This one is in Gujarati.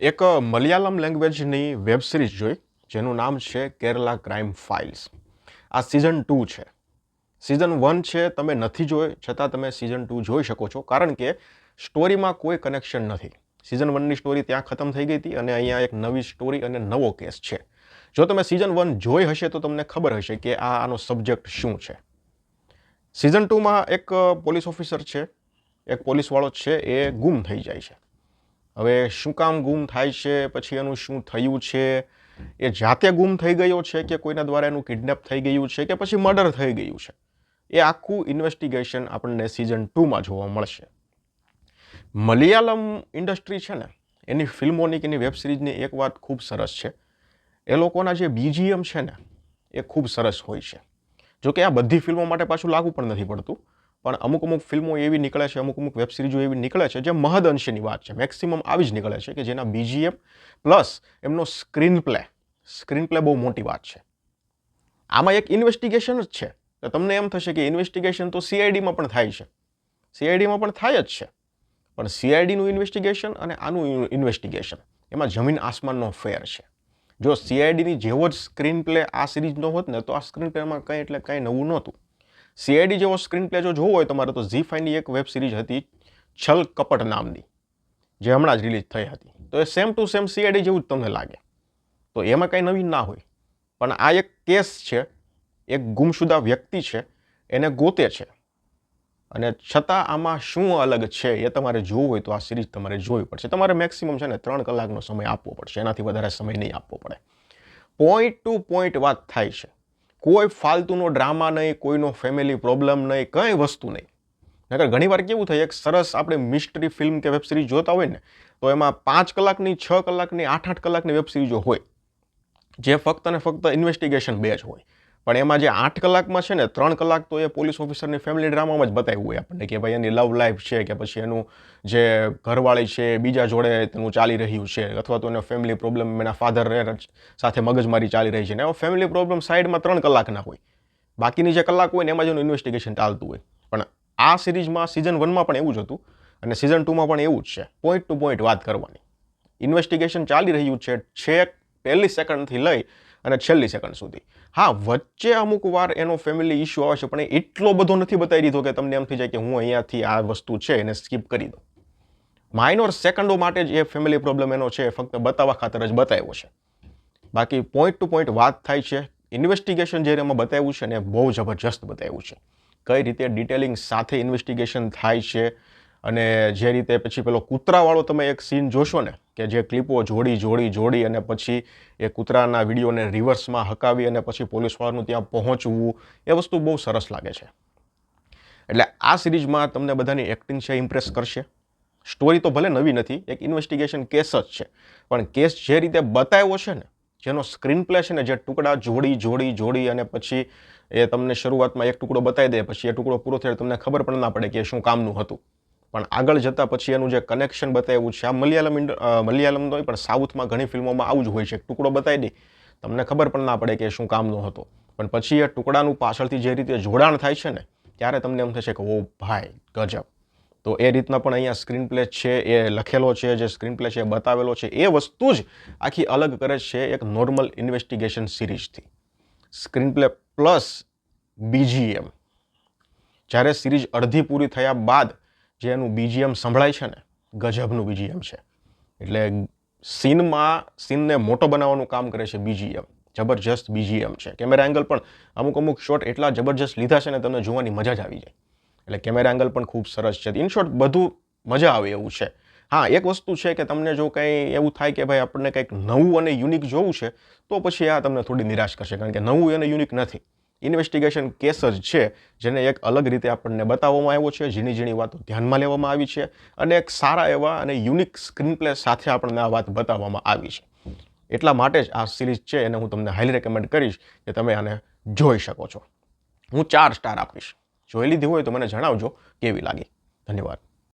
એક મલયાલમ લેંગ્વેજની વેબ સિરીઝ જોઈ, જેનું નામ છે કેરલા ક્રાઇમ ફાઇલ્સ. આ સિઝન ટુ છે. સિઝન વન છે, તમે નથી જોઈ છતાં તમે સિઝન ટુ જોઈ શકો છો, કારણ કે સ્ટોરીમાં કોઈ કનેક્શન નથી. સિઝન વનની સ્ટોરી ત્યાં ખતમ થઈ ગઈ હતી અને અહીંયા એક નવી સ્ટોરી અને નવો કેસ છે. જો તમે સિઝન વન જોઈ હશે, તો તમને ખબર હશે કે આ આનો સબ્જેક્ટ શું છે. સિઝન ટુમાં એક પોલીસ ઓફિસર છે, એક પોલીસવાળો છે, એ ગુમ થઈ જાય છે. હવે શું કામ ગુમ થાય છે? પછી એનું શું થયું છે? એ જાતે ગુમ થઈ ગયો છે કે કોઈના દ્વારા એનું કિડનેપ થઈ ગયું છે કે પછી મર્ડર થઈ ગયું છે? એ આખું ઇન્વેસ્ટિગેશન આપણને સિઝન ટુમાં જોવા મળશે. મલયાલમ ઇન્ડસ્ટ્રી છે ને, એની ફિલ્મોની કે એની વેબ સિરીઝની એક વાત ખૂબ સરસ છે. એ લોકોના જે બીજીએમ છે ને, એ ખૂબ સરસ હોય છે. જો કે આ બધી ફિલ્મો માટે પાછું લાગુ પણ નથી પડતું. પણ અમુક અમુક ફિલ્મો એવી નીકળે છે, અમુક અમુક વેબ સિરીઝો એવી નીકળે છે, જે મહદઅંશની વાત છે. મેક્સિમમ આવી જ નીકળે છે કે જેના બીજીએમ પ્લસ એમનો સ્ક્રીન પ્લે સ્ક્રીન પ્લે બહુ મોટી વાત છે. આમાં એક ઇન્વેસ્ટિગેશન જ છે. તો તમને એમ થશે કે ઇન્વેસ્ટિગેશન તો સીઆઈડીમાં પણ થાય છે. સીઆઈડીમાં પણ થાય જ છે. પણ સીઆઈડીનું ઇન્વેસ્ટિગેશન અને આનું ઇન્વેસ્ટિગેશન એમાં જમીન આસમાનનો ફેર છે. જો સીઆઈડીની જેવો જ સ્ક્રીન પ્લે આ સિરીઝનો હોત ને, તો આ સ્ક્રીન પ્લેમાં કંઈ એટલે કંઈ નવું નહોતું. સીઆઈડી જેવો સ્ક્રીન પ્લે જો જોવો હોય, તમારે તો ઝી ફાઈવની એક વેબ સિરીઝ હતી, છલ કપટ નામની, જે હમણાં જ રિલીઝ થઈ હતી. તો એ સેમ ટુ સેમ સીઆઈડી જેવું જ તમને લાગે. તો એમાં કંઈ નવીન ના હોય. પણ આ એક કેસ છે, એક ગુમશુદા વ્યક્તિ છે, એને ગોતે છે. અને છતાં આમાં શું અલગ છે એ તમારે જોવું હોય તો આ સિરીઝ તમારે જોવી પડશે. તમારે મેક્સિમમ છે ને ત્રણ કલાકનો સમય આપવો પડશે. એનાથી વધારે સમય નહીં આપવો પડે. પોઈન્ટ ટુ પોઈન્ટ વાત થાય છે. કોઈ ફાલતુનો ડ્રામા નહીં, કોઈનો ફેમિલી પ્રોબ્લેમ નહીં, કંઈ વસ્તુ નહીં. નકર ઘણીવાર કેવું થાય, એક સરસ આપણે મિસ્ટ્રી ફિલ્મ કે વેબ સિરીઝ જોતા હોય ને, તો એમાં પાંચ કલાકની, છ કલાકની, આઠ આઠ કલાકની વેબ સિરીઝો હોય. જે ફક્ત અને ફક્ત ઇન્વેસ્ટિગેશન બે જ હોય. પણ એમાં જે આઠ કલાકમાં છે ને, ત્રણ કલાક તો એ પોલીસ ઓફિસરની ફેમિલી ડ્રામામાં જ બતાવ્યું હોય આપણને કે ભાઈ એની લવ લાઈફ છે કે પછી એનું જે ઘરવાળી છે, બીજા જોડે તેનું ચાલી રહ્યું છે અથવા તો એનો ફેમિલી પ્રોબ્લેમ એના ફાધર સાથે મગજમારી ચાલી રહી છે ને ફેમિલી પ્રોબ્લેમ સાઈડમાં ત્રણ કલાકના હોય. બાકીની જે કલાક હોય ને, એમાં જ એનું ઇન્વેસ્ટિગેશન ચાલતું હોય. પણ આ સિરીઝમાં સિઝન વનમાં પણ એવું જ હતું અને સિઝન ટુમાં પણ એવું જ છે. પોઈન્ટ ટુ પોઈન્ટ વાત કરવાની. ઇન્વેસ્ટિગેશન ચાલી રહ્યું છે. છેક પહેલી સેકન્ડથી લઈ અને છેલ્લી સેકન્ડ સુધી. હા, વચ્ચે અમુક વાર એનો ફેમિલી ઇશ્યુ આવે છે, પણ એટલો બધો નથી બતાવી દીધો કે તમને એમ થઈ જાય કે હું અહીંયાથી આ વસ્તુ છે, એને સ્કીપ કરી દઉં. માઇનોર સેકન્ડો માટે જ એ ફેમિલી પ્રોબ્લેમ એનો છે ફક્ત બતાવવા ખાતર જ બતાવ્યો છે. બાકી પોઈન્ટ ટુ પોઈન્ટ વાત થાય છે ઇન્વેસ્ટિગેશન જે એમાં બતાવ્યું છે ને, બહુ જબરજસ્ત બતાવ્યું છે. કઈ રીતે ડિટેલિંગ સાથે ઇન્વેસ્ટિગેશન થાય છે અને જે રીતે પછી પેલો કૂતરાવાળો તમે એક સીન જોશો ને, કે જે ક્લિપો જોડી જોડી જોડી અને પછી એ કૂતરાના વિડીયોને રિવર્સમાં હકાવી અને પછી પોલીસવાળાનું ત્યાં પહોંચવું, એ વસ્તુ બહુ સરસ લાગે છે. એટલે આ સિરીઝમાં તમને બધાની એક્ટિંગ છે ઇમ્પ્રેસ કરશે. સ્ટોરી તો ભલે નવી નથી, એક ઇન્વેસ્ટિગેશન કેસ જ છે. પણ કેસ જે રીતે બતાવ્યો છે ને, જેનો સ્ક્રીન પ્લે છે ને, જે ટુકડા જોડી જોડી જોડી અને પછી એ તમને શરૂઆતમાં એક ટુકડો બતાવી દે, પછી એ ટુકડો પૂરો થાય તમને ખબર પણ ના પડે કે શું કામનું હતું. પણ આગળ જતાં પછી એનું જે કનેક્શન બતાવ્યું છે, આ મલયાલમ મલયાલમ તો પણ સાઉથમાં ઘણી ફિલ્મોમાં આવું જ હોય છે. ટુકડો બતાવી દે. તમને ખબર પણ ના પડે કે શું કામનો હતો. પણ પછી એ ટુકડાનું પાછળથી જે રીતે જોડાણ થાય છે ને, ત્યારે તમને એમ થશે કે, ઓ ભાઈ, ગજબ. તો એ રીતના પણ અહીંયા સ્ક્રીન પ્લે છે, એ લખેલો છે, જે સ્ક્રીન પ્લે છે, એ બતાવેલો છે. એ વસ્તુ જ આખી અલગ કરે છે એક નોર્મલ ઇન્વેસ્ટિગેશન સિરીઝથી. સ્ક્રીન પ્લે પ્લસ બીજીએમ જ્યારે સિરીઝ અડધી પૂરી થયા બાદ જે એનું બીજીએમ સંભળાય છે ને, ગજબનું બીજીએમ છે. એટલે સીનમાં, સીનને મોટો બનાવવાનું કામ કરે છે બીજીએમ જબરજસ્ત બીજીએમ છે. કેમેરા એંગલ પણ અમુક અમુક શોટ એટલા જબરજસ્ત લીધા છે ને, તમને જોવાની મજા જ આવી જાય. એટલે કેમેરા એંગલ પણ ખૂબ સરસ છે. ઇન શોર્ટ, બધું મજા આવે એવું છે. હા, એક વસ્તુ છે કે તમને જો કંઈ એવું થાય કે ભાઈ આપણને કંઈક નવું અને યુનિક જોવું છે, તો પછી આ તમને થોડી નિરાશ કરશે. કારણ કે નવું અને યુનિક નથી. ઇન્વેસ્ટિગેશન કેસ જ છે, જેને એક અલગ રીતે આપણને બતાવવામાં આવ્યો છે, ઝીણી ઝીણી વાતો ધ્યાનમાં લેવામાં આવી છે અને એક સારા એવા અને યુનિક સ્ક્રીનપ્લે સાથે આપણને આ વાત બતાવવામાં આવી છે. એટલા માટે જ આ સિરીઝ છે, એને હું તમને હાઈલી રેકમેન્ડ કરીશ કે તમે આને જોઈ શકો છો. હું ચાર સ્ટાર આપીશ. જોઈ લીધી હોય તો મને જણાવજો કેવી લાગી. ધન્યવાદ.